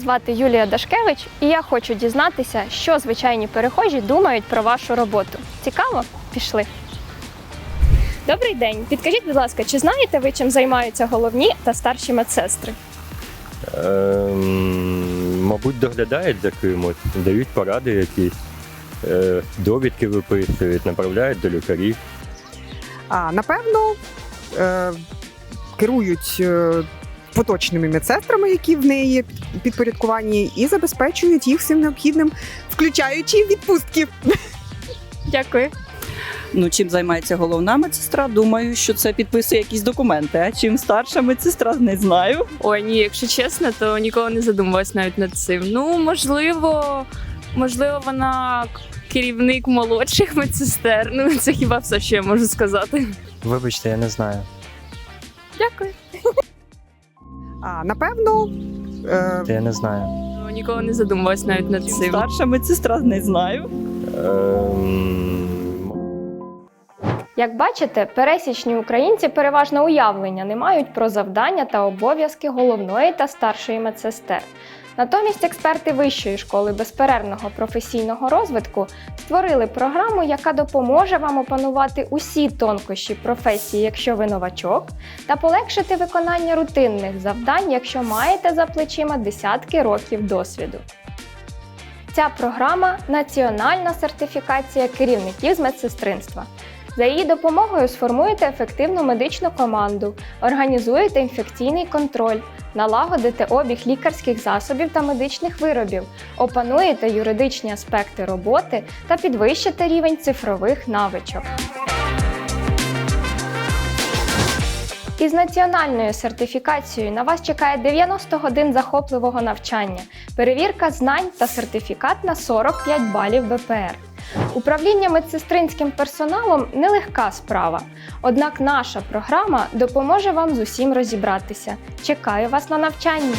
звати Юлія Дашкевич, і я хочу дізнатися, що звичайні перехожі думають про вашу роботу. Цікаво? Пішли. Добрий день. Підкажіть, будь ласка, чи знаєте ви, чим займаються головні та старші медсестри? Ем, мабуть, доглядають за кимось, дають поради якісь, е, довідки виписують, направляють до лікарів. А напевно е, керують е, поточними медсестрами, які в неї підпорядковані, і забезпечують їх всім необхідним, включаючи відпустки. Дякую. Ну, чим займається головна медсестра? Думаю, що це підписує якісь документи. А чим старша медсестра, не знаю. Ой, ні, якщо чесно, то ніколи не задумувалась навіть над цим. Ну, можливо, можливо, вона керівник молодших медсестер. Ну, це хіба все, що я можу сказати. Вибачте, я не знаю. Дякую. А напевно. Е, Я не знаю. Ну, Ніколи не задумувалась навіть над цим. старша медсестра, не знаю. Ем, Як бачите, пересічні українці переважно уявлення не мають про завдання та обов'язки головної та старшої медсестер. Натомість експерти Вищої школи безперервного професійного розвитку створили програму, яка допоможе вам опанувати усі тонкощі професії, якщо ви новачок, та полегшити виконання рутинних завдань, якщо маєте за плечима десятки років досвіду. Ця програма національна сертифікація керівників з медсестринства. За її допомогою сформуєте ефективну медичну команду, організуєте інфекційний контроль, налагодите обіг лікарських засобів та медичних виробів, опануєте юридичні аспекти роботи та підвищите рівень цифрових навичок. Із національною сертифікацією на вас чекає 90 годин захопливого навчання, перевірка знань та сертифікат на 45 балів БПР. Управління медсестринським персоналом нелегка справа. Однак наша програма допоможе вам з усім розібратися. Чекаю вас на навчанні.